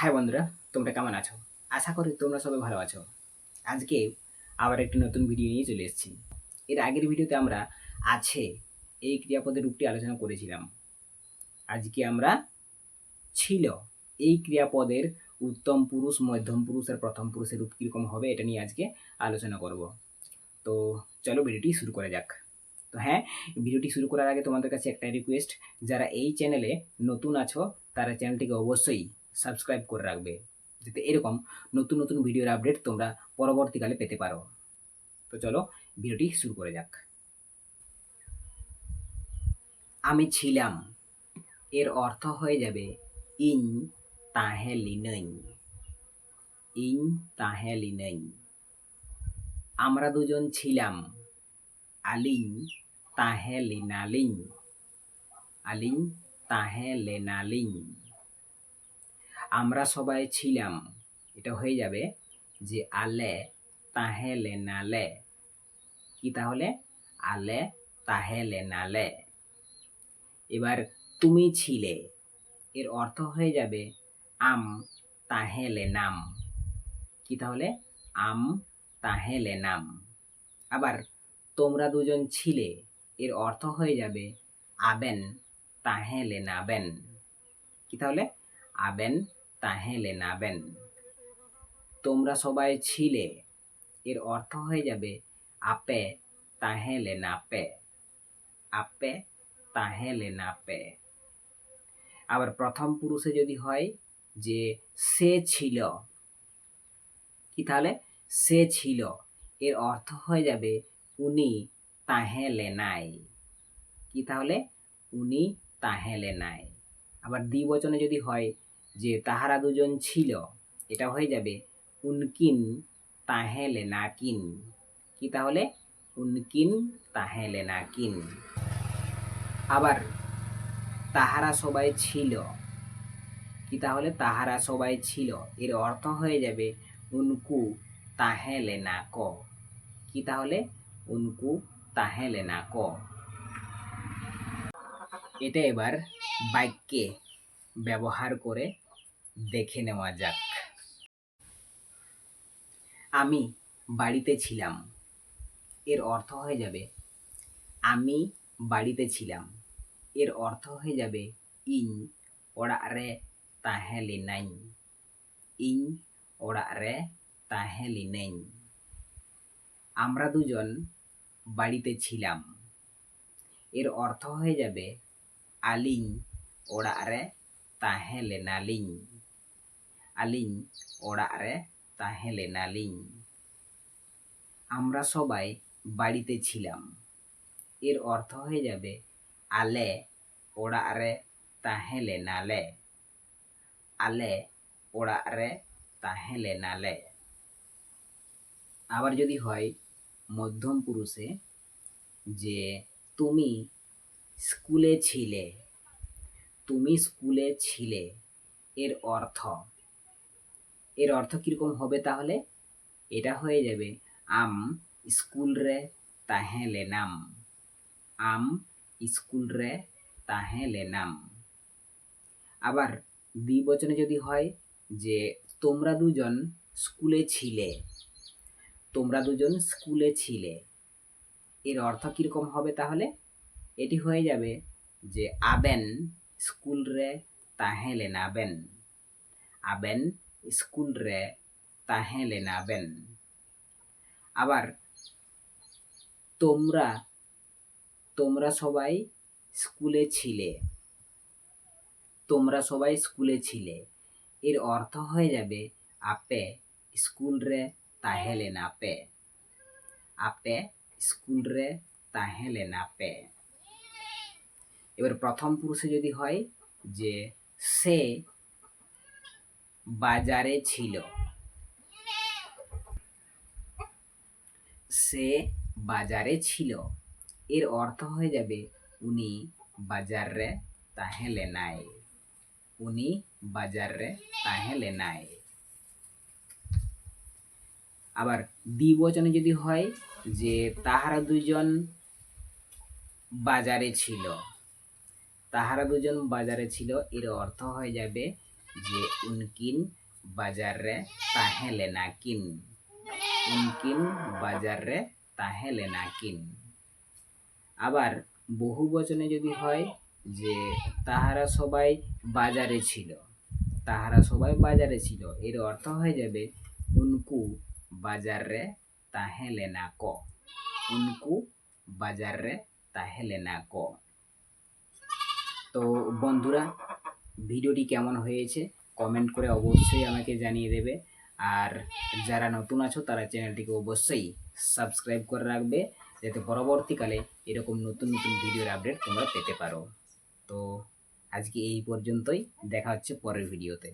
হ্যাঁ বন্ধুরা, তোমরা কেমন আছো? আশা করি তোমরা সবাই ভালো আছো। আজকে আবার একটি নতুন ভিডিও নিয়ে চলে এসেছি। এর আগের ভিডিওতে আমরা আছে এই ক্রিয়াপদের রূপটি আলোচনা করেছিলাম। আজকে আমরা ছিল এই ক্রিয়াপদের উত্তম পুরুষ, মধ্যম পুরুষ আর প্রথম পুরুষের রূপ কীরকম হবে এটা নিয়ে আজকে আলোচনা করব। তো চলো ভিডিওটি শুরু করা যাক। তো হ্যাঁ ভিডিওটি শুরু করার আগে তোমাদের কাছে একটা রিকোয়েস্ট যারা এই চ্যানেলে নতুন আছো, তারা চ্যানেলটিকে অবশ্যই সাবস্ক্রাইব করে রাখবে, যাতে এরকম নতুন নতুন ভিডিওর আপডেট তোমরা পরবর্তীকালে পেতে পারো। তো চলো, ভিডিওটি শুরু করে যাক। আমি ছিলাম। এর অর্থ হয়ে যাবে, ইন তাহেলিনই ইন তাহেলিনই আমরা দুজন ছিলাম। আলিং তাহেলিনালিং আলিং তাহেলেনালিং আমরা সবাই ছিলাম। এটা হয়ে যাবে যে আলে তাহেলে নালে। কি তাহলে? আলে তাহেলে নালে। এবার তুমি ছিলে। এর অর্থ হয়ে যাবে আম তাহেলে নাম। কি তাহলে? আম তাহেলে নাম। আবার তোমরা দুজন ছিলে। এর অর্থ হয়ে যাবে আবেন তাহেলে নাবেন। কি তাহলে? আবেন তাহেলে নাবেন তোমরা সবাই ছিলে। এর অর্থ হয়ে যাবে, আপে তাহেলে নাপে আপে তাহেলে নাপে আবার প্রথম পুরুষে যদি হয় যে সে ছিল, কি তাহলে? সে ছিল। এর অর্থ হয়ে যাবে, উনি তাহেলে নাই। কি তাহলে? উনি তাহেলে নাই। আবার দ্বিবচনে যদি হয় যে তাহারা দুজন ছিল, এটা হয়ে যাবে, উনকিন তাহেলে নাকিন। কি তাহলে? উনকিন তাহেলে নাকিন। আবার, তাহারা সবাই ছিল। কি তাহলে? তাহারা সবাই ছিল। এর অর্থ হয়ে যাবে, উনকু তাহেলে না ক কি তাহলে? উনকু তাহেলে না ক এটা এবার বাক্যে ব্যবহার করে দেখে নেওয়া যাক। আমি বাড়িতে ছিলাম। এর অর্থ হয়ে যাবে, আমি বাড়িতে ছিলাম। এর অর্থ হয়ে যাবে, ইন ওড়াগ রে তাহেলি নাই ইন ওড়াগ রে তাহেলি নেই আমরা দুজন বাড়িতে ছিলাম। এর অর্থ হয়ে যাবে আলিং ওড়াগ রে তাহেলে নালিং আলিং ওড়াগ রে তাহেলে নালিং। আমরা সবাই বাড়িতে ছিলাম। এর অর্থ হয়ে যাবে, আলে ওড়াগ রে তাহেলে নালে। আলে ওড়াগ রে তাহেলে নালে। আবার যদি হয় মধ্যম পুরুষে, যে তুমি স্কুলে ছিলে, তুমি স্কুলে ছিলে, এর অর্থ এর অর্থ কীরকম হবে তাহলে? এটা হয়ে যাবে, আম স্কুল রে তাহেলে নাম। আম স্কুল রে তাহে লেনাম আবার দ্বিবচনে যদি হয় যে, তোমরা দুজন স্কুলে ছিলে। তোমরা দুজন স্কুলে ছিলে। এর অর্থ কীরকম হবে তাহলে? এটি হয়ে যাবে যে, আবেন স্কুল রে তাহেলে নাবেন। আবেন স্কুল রে তাহেলে নাবেন আবার তোমরা তোমরা সবাই স্কুলে ছিলে। তোমরা সবাই স্কুলে ছিলে। এর অর্থ হয়ে যাবে আপে স্কুল রে তাহেলে নাপে আপে স্কুল রে তাহেলে নাপে এবার প্রথম পুরুষে যদি হয় যে সে বাজারে ছিল। সে বাজারে ছিল। এর অর্থ হয়ে যাবে, উনি বাজারে তাহেলে নাই। উনি বাজারে তাহেলে নাই। আবার দ্বিবচনে যদি হয় যে, তাহারা দুজন বাজারে ছিল। তাহারা দুজন বাজারে ছিল, এর অর্থ হয়ে যাবে যে উনকিন বাজারে তাহে লেনা কিন উনকিন বাজারে তাহে লেনা কিন আবার বহু বচনে যদি হয় যে তাহারা সবাই বাজারে ছিল, তাহারা সবাই বাজারে ছিল, এর অর্থ হয়ে যাবে উনকু বাজারে তাহেলে না ক উনকু বাজারে তাহেলে না ক তো বন্ধুরা ভিডিওটি কেমন হয়েছে কমেন্ট করে অবশ্যই আমাকে জানিয়ে দেবে। আর যারা নতুন আছো, তারা চ্যানেলটিকে অবশ্যই সাবস্ক্রাইব করে রাখবে, যাতে পরবর্তীকালে এরকম নতুন নতুন ভিডিওর আপডেট তোমরা পেতে পারো। তো আজকে এই পর্যন্তই, দেখা হচ্ছে পরের ভিডিওতে।